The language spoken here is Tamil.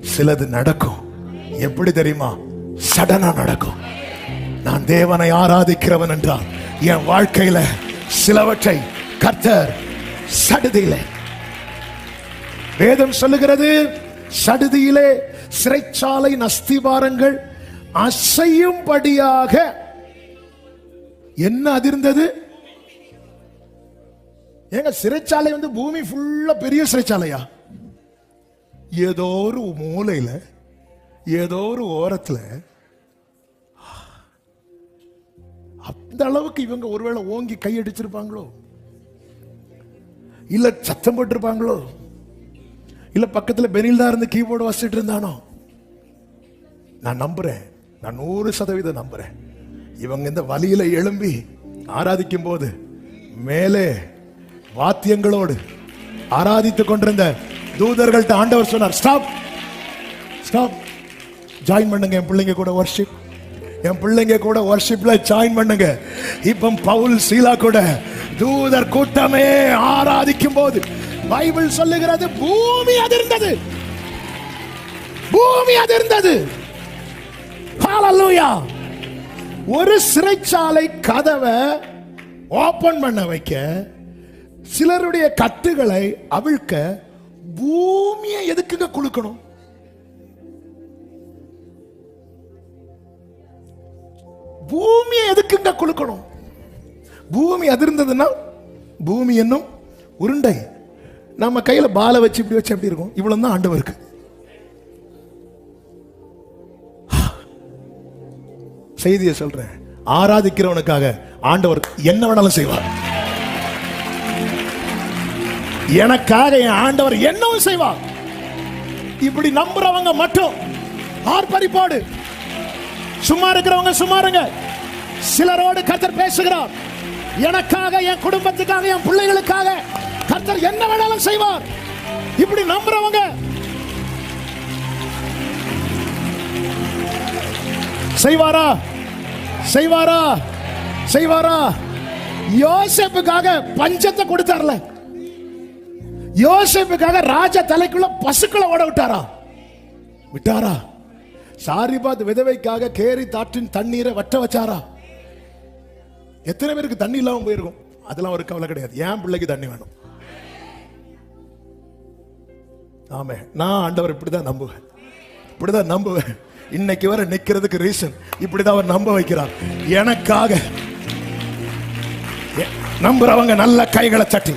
சிலது நடக்கும். எப்படி தெரியுமா? சடனா நடக்கும். நான் தேவனை ஆராதிக்கிறவன் என்றால் என் வாழ்க்கையில சிலவற்றை கர்த்தர் சடுதியிலே. வேதம் சொல்லுகிறது சடுதியிலே சிறைச்சாலை அஸ்திவாரங்கள் அசையும்படியாக. என்ன அதிர்ந்தது? ஏங்க சிறைச்சாலை வந்து பூமி ஃபுல்லா பெரிய சிறைச்சாலையா? ஏதோ ஒரு மூலையில் ஏதோ ஒரு ஓரத்தில் அந்த அளவுக்கு இவங்க ஒருவேளை ஓங்கி கையடிச்சிருப்பாங்களோ இல்ல சத்தம் போட்டிருப்பாங்களோ? இல்ல பக்கத்தில் பெனில் தான் இருந்து கீபோர்டு வசிட்டு இருந்தானோ? நான் நம்புறேன். நான் நூறு சதவீதம் நம்புறேன். இவங்க இந்த வழியில எழும்பி ஆராதிக்கும் போது மேலே வாத்தியங்களோடு ஆராதித்துக் கொண்டிருந்த தூதர்கள்ட்ட ஆண்டவர் சொன்னார் ஸ்டாப் ஸ்டாப் ஜாயின் பண்ணுங்க என் பிள்ளைங்க கூட வர்ஷிப் என் பிள்ளைங்க கூட வர்ஷிப்ல ஜாயின் பண்ணுங்க. இப்போ பவுல் சீலா கூட தூதர் கூட்டமே ஆராதிக்கும் போது பைபிள் சொல்லுகிறது பூமி அதிர்ந்தது. பூமி அதிர்ந்தது. ஹalleluya ஒரு சிறைச்சாலை கதவை ஓபன் பண்ண வைக்க சிலருடைய கட்டுகளை அவிழ்க்க பூமியை எதுக்குங்க குலுக்கணும்? பூமியை எதுக்குங்க குலுக்கணும்? பூமி அதிர்ந்ததுன்னா பூமி என்னும் உருண்டை. நம்ம கையில் பாலை வச்சு இப்படி வச்சு எப்படி இருக்கும்? இவ்வளவு தான் ஆண்டவருக்கு. செய்தியை சொல்றேன். ஆராதிக்கிறவனுக்காக ஆண்டவர் என்ன வேணாலும் செய்வார். எனக்காக என் ஆண்டவர் என்னவும் செய்வார். இப்படி நம்புறவங்க மட்டும் ஆர்ப்பரிப்போடு. சும்மா இருக்கிறவங்க சும்மா இருங்க. சிலரோடு கர்த்தர் பேசுகிறார். எனக்காக என் குடும்பத்துக்காக என் பிள்ளைகளுக்காக கர்த்தர் என்ன வேணாலும் செய்வார். இப்படி நம்புறவங்க. செய்வாரா? செய்வாரா? செய்வாரா? யோசப்புக்காக பஞ்சத்தை கொடுத்தார்ல. யோசிப்புக்காக ராஜா தலைக்குள்ள பசுக்களை ஓட விட்டாரா? விட்டாரா? சாரிபாத் விதவைக்காக கேரி தாற்றின் தண்ணீரை வற்ற வச்சாரா? எத்தனை பேருக்கு தண்ணி இல்லாம போயிருக்கும்? அதெல்லாம் ஒரு கவலை கிடையாது. என் பிள்ளைக்கு தண்ணி வேணும். ஆமே நான் ஆண்டவர் இப்படிதான் நம்புவேன். இப்படிதான் நம்புவேன். இன்னைக்கு வர நிக்கிறதுக்கு ரீசன் இப்படிதான் அவர் நம்ப வைக்கிறார். எனக்காக. நம்புறவங்க நல்ல கைகளை தட்டி.